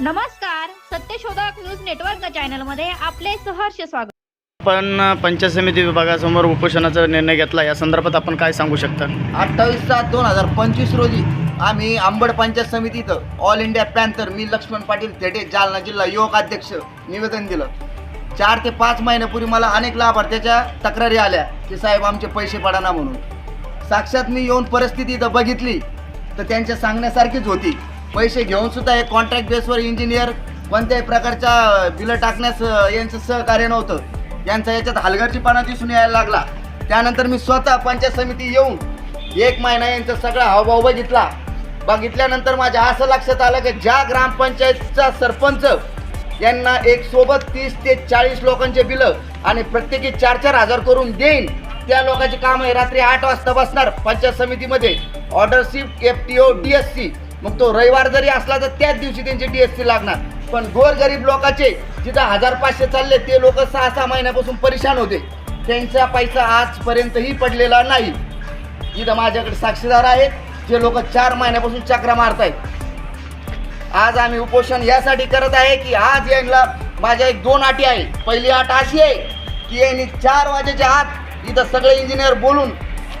नमस्कार सत्यशोधक news network चॅनलमध्ये आपले सहर्ष स्वागत. आपण पंचायत समिती विभागासमोर उपोषणाचा निर्णय घेतला या संदर्भात आपण काय सांगू शकता? अठ्ठावीस सात दोन हजार पंचवीस रोजी आम्ही आंबड पंचायत समिती इथं ऑल इंडिया पॅन्थर मी लक्ष्मण पाटील थेटे जालना जिल्हा युवक अध्यक्ष निवेदन दिलं. चार ते पाच महिन्यापूर्वी मला अनेक लाभार्थ्याच्या तक्रारी आल्या की साहेब आमचे पैसे पडाना म्हणून. साक्षात मी येऊन परिस्थिती इथं बघितली तर त्यांच्या सांगण्यासारखीच होती. पैसे घेऊन सुद्धा हे कॉन्ट्रॅक्ट बेसवर इंजिनियर कोणत्याही प्रकारच्या बिलं टाकण्यास यांचं सहकार्य नव्हतं. यांचा याच्यात हलगर्जीपणा दिसून यायला लागला. त्यानंतर मी स्वतः पंचायत समिती येऊन एक महिना यांचा सगळा हावभाव बघितला. बघितल्यानंतर माझ्या असं लक्षात आलं की ज्या ग्रामपंचायतचा सरपंच यांना एक सोबत तीस ते चाळीस लोकांचे बिलं आणि प्रत्येकी चार चार हजार करून देईन त्या लोकांची काम आहे रात्री आठ वाजता बसणार पंचायत समितीमध्ये. Order F T O D S C मग तो रविवार जरी असला तर त्याच दिवशी त्यांची डी एस सी लागणार. पण गोरगरीब लोकांचे जिथं हजार पाचशे चालले ते लोक सहा सहा महिन्यापासून परेशान होते. त्यांचा पैसा आजपर्यंतही पडलेला नाही. इथं माझ्याकडे साक्षीदार आहेत जे लोक चार महिन्यापासून चक्रा मारतायत. आज आम्ही उपोषण यासाठी करत आहे की आज यांना माझ्या एक दोन अटी आहे पहिली आठ अशी आहे की यांनी चार वाजेच्या आत इथं सगळे इंजिनियर बोलून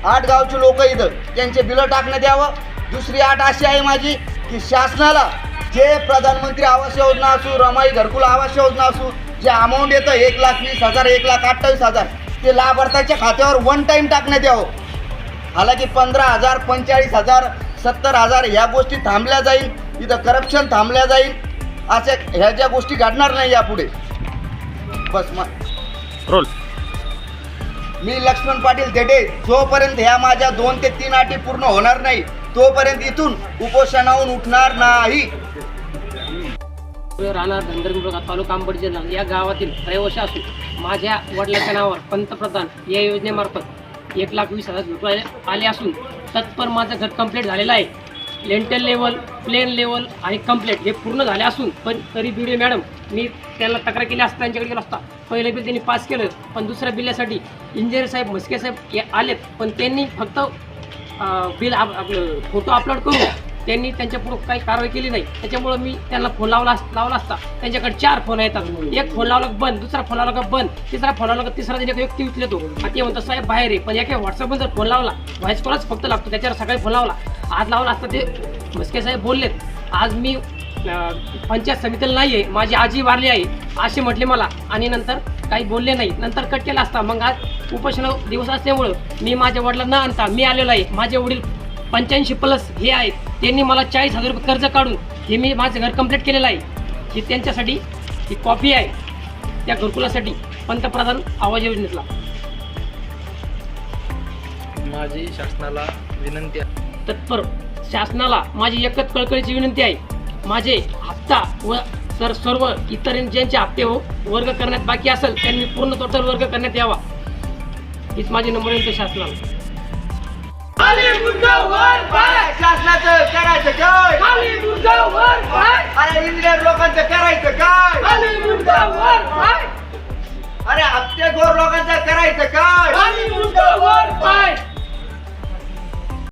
आठ गावचे लोक इथं त्यांचे बिलं टाकण्यात यावं. दुसरी अट अशी आहे माझी की शासनाला जे प्रधानमंत्री आवास योजना असू रमाई घरकुल आवास योजना असू जे अमाऊंट येतं एक लाख वीस हजार एक लाख अठ्ठावीस हजार ते लाभार्थ्याच्या खात्यावर वन टाईम टाकण्यात यावं. हालाकी पंधरा हजार पंचेचाळीस हजार सत्तर हजार ह्या गोष्टी थांबल्या जाईल इथं करप्शन थांबल्या जाईल अशा ह्या ज्या गोष्टी घडणार नाही यापुढे. बस मग रोल. मी लक्ष्मण पाटील थेटे जोपर्यंत ह्या माझ्या दोन ते तीन अटी पूर्ण होणार नाही तोपर्यंत इथून उपोषणाहून उठणार नाही. राहणार धनगरमुलगा तालुका अंबड जिल्हा या गावातील रहिवाशी असून माझ्या वडिलांच्या नावावर पंतप्रधान या योजनेमार्फत एक लाख वीस हजार रुपये आले असून तत्पर माझं घर कंप्लीट झालेलं आहे. लेंटल लेवल प्लेन लेवल आणि कंप्लीट हे पूर्ण झाले असून पण तरी बी मॅडम मी त्यांना तक्रार केली असता त्यांच्याकडे गेलो असता. पहिलं बिल त्यांनी पास केलं पण दुसऱ्या बिलासाठी इंजिनियर साहेब म्हस्के साहेब हे आलेत पण त्यांनी फक्त बिल आप- आपलं फोटो अपलोड करून त्यांनी त्यांच्या पुढे काही कारवाई केली नाही. त्याच्यामुळे मी त्यांना फोन लावला अस- लावला असता. त्यांच्याकडे चार फोन येतात. एक फोन लावला बंद दुसरा फोन लावला का बंद तिसरा फोन लावला का तिसरा त्यांनी व्यक्ती उचलतो आणि ते म्हणतो साहेब बाहेर आहे. पण एका व्हॉट्सअपवर जर फोन लावला व्हॉइस कॉलच फक्त लागतो त्याच्यावर सकाळी फोन लावला. आज लावला असता ते म्हस्के साहेब बोललेत आज मी पंचायत समितीला नाही आहे माझी आजी वारली आहे असे म्हटले मला. आणि नंतर काही बोलले नाही. नंतर कट केला असता. मग आज उपोषण दिवस असल्यामुळं मी माझ्या वडिलांना न आणता. मी आलेलो आहे. माझे वडील पंच्याऐंशी प्लस हे आहेत. त्यांनी मला चाळीस हजार रुपये कर्ज काढून हे मी माझं घर कंप्लीट केलेलं आहे. ही त्यांच्यासाठी ही कॉपी आहे. त्या घरकुलासाठी पंतप्रधान आवाज योजनेतला. माझी शासनाला विनंती आहे. तत्पर शासनाला माझी एकच कळकळीची विनंती आहे. माझे हप्ता व तर सर्व इतर ज्यांचे हप्ते हो वर्ग करण्यात बाकी असेल त्यांनी पूर्ण टोटल वर्ग करण्यात यावा. हीच माझी नंबर विनंती शासनाला. शासनाचं करायचं काय? अरे इंजिनियर लोकांचं करायचं काय? अरे हप्तेखोर लोकांचं करायचं काय?